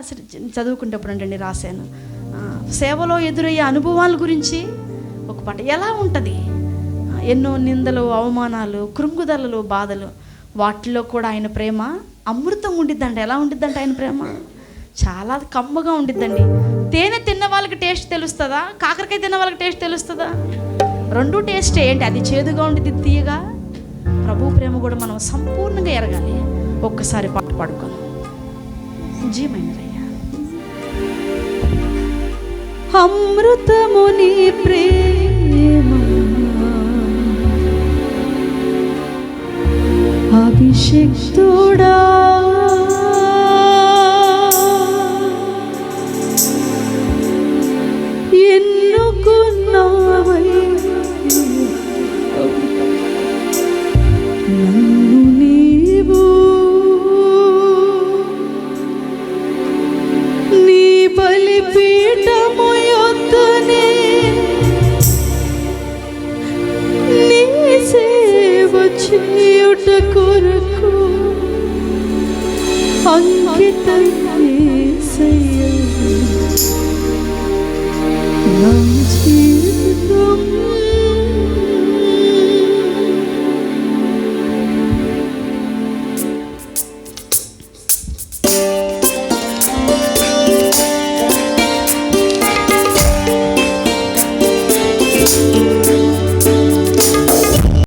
చదువుకునేటప్పుడు అండి రాశాను. సేవలో ఎదురయ్యే అనుభవాల గురించి ఒక పాట ఎలా ఉంటుంది? ఎన్నో నిందలు అవమానాలు కృంగుదలలు బాధలు వాటిలో కూడా ఆయన ప్రేమ అమృతం ఉండిద్దండి ఎలా ఉండిద్దంట ఆయన ప్రేమ? చాలా కమ్మగా ఉండిద్దండి. తేనె తిన్న వాళ్ళకి టేస్ట్ తెలుస్తుందా? కాకరకాయ తిన్న వాళ్ళకి టేస్ట్ తెలుస్తుందా? రెండు టేస్ట్. ఏంటి? అది చేదుగా ఉండిద్ది తీయగా? ప్రభు ప్రేమ కూడా మనం సంపూర్ణంగా ఎరగాలి. ఒక్కసారి పాట పాడుకుందాం. జీమైనదయ్యా అమృతముని ప్రేమ అభిషిక్తుడా? ఎన్నుకున్నావై బలిపీఠము యొద్దనే నీ సేవ చేయుట కొరకు అంకితం యేసయ్య.